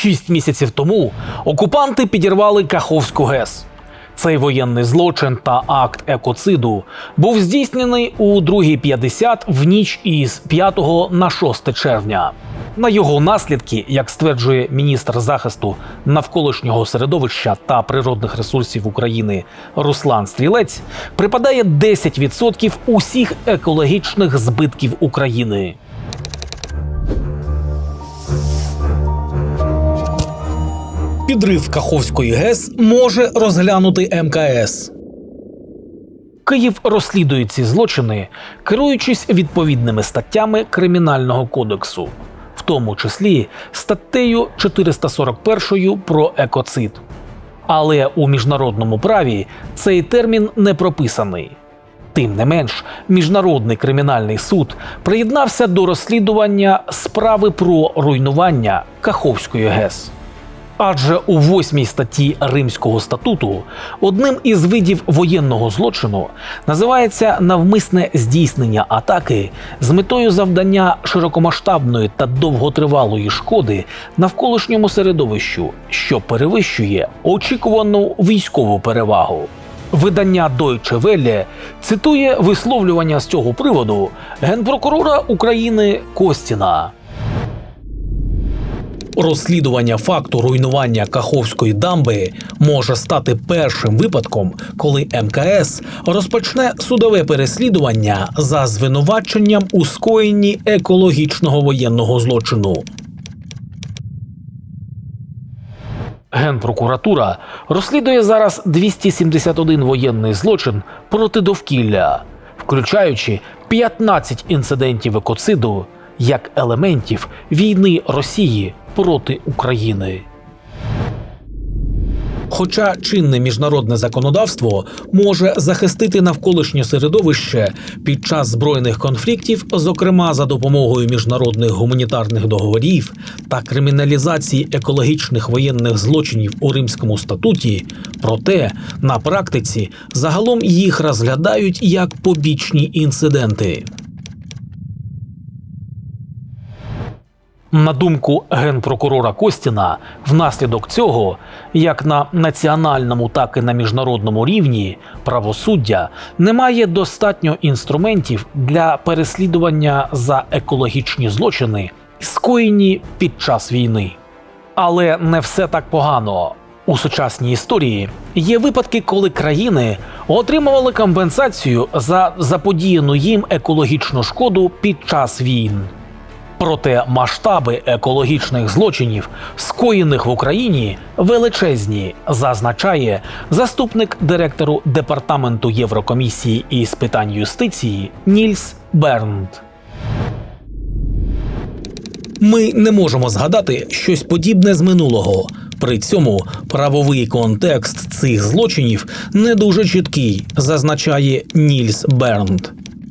Шість місяців тому окупанти підірвали Каховську ГЕС. Цей воєнний злочин та акт екоциду був здійснений у 2.50 в ніч із 5 на 6 червня. На його наслідки, як стверджує міністр захисту навколишнього середовища та природних ресурсів України Руслан Стрілець, припадає 10% усіх екологічних збитків України. Підрив Каховської ГЕС може розглянути МКС. Київ розслідує ці злочини, керуючись відповідними статтями Кримінального кодексу, в тому числі статтею 441 про екоцид. Але у міжнародному праві цей термін не прописаний. Тим не менш, міжнародний кримінальний суд приєднався до розслідування справи про руйнування Каховської ГЕС. Адже у восьмій статті Римського статуту одним із видів воєнного злочину називається навмисне здійснення атаки з метою завдання широкомасштабної та довготривалої шкоди навколишньому середовищу, що перевищує очікувану військову перевагу. Видання Deutsche Welle цитує висловлювання з цього приводу генпрокурора України Костіна. Розслідування факту руйнування Каховської дамби може стати першим випадком, коли МКС розпочне судове переслідування за звинуваченням у скоєнні екологічного воєнного злочину. Генпрокуратура розслідує зараз 271 воєнний злочин проти довкілля, включаючи 15 інцидентів екоциду як елементів війни Росії проти України. Хоча чинне міжнародне законодавство може захистити навколишнє середовище під час збройних конфліктів, зокрема за допомогою міжнародних гуманітарних договорів та криміналізації екологічних воєнних злочинів у Римському статуті, проте на практиці загалом їх розглядають як побічні інциденти. На думку генпрокурора Костіна, внаслідок цього, як на національному, так і на міжнародному рівні, правосуддя не має достатньо інструментів для переслідування за екологічні злочини, скоєні під час війни. Але не все так погано. У сучасній історії є випадки, коли країни отримували компенсацію за заподіяну їм екологічну шкоду під час війн. Проте масштаби екологічних злочинів, скоєних в Україні, величезні, зазначає заступник директору департаменту Єврокомісії із питань юстиції Нільс Бернд. Ми не можемо згадати щось подібне з минулого. При цьому правовий контекст цих злочинів не дуже чіткий, зазначає Нільс Бернд.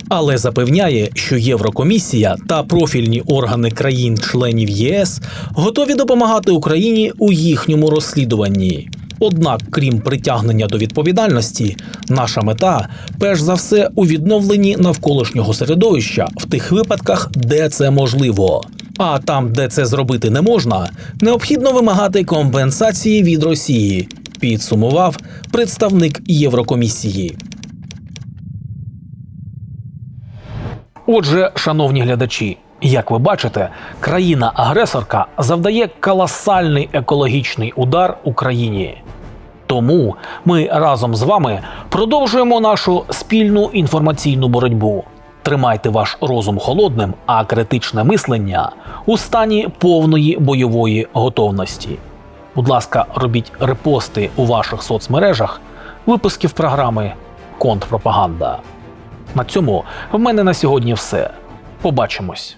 Але запевняє, що Єврокомісія та профільні органи країн-членів ЄС готові допомагати Україні у їхньому розслідуванні. Однак, крім притягнення до відповідальності, наша мета перш за все у відновленні навколишнього середовища в тих випадках, де це можливо. А там, де це зробити не можна, необхідно вимагати компенсації від Росії, підсумував представник Єврокомісії. Отже, шановні глядачі, як ви бачите, країна-агресорка завдає колосальний екологічний удар Україні. Тому ми разом з вами продовжуємо нашу спільну інформаційну боротьбу. Тримайте ваш розум холодним, а критичне мислення у стані повної бойової готовності. Будь ласка, робіть репости у ваших соцмережах випусків програми Контрпропаганда. На цьому в мене на сьогодні все. Побачимось.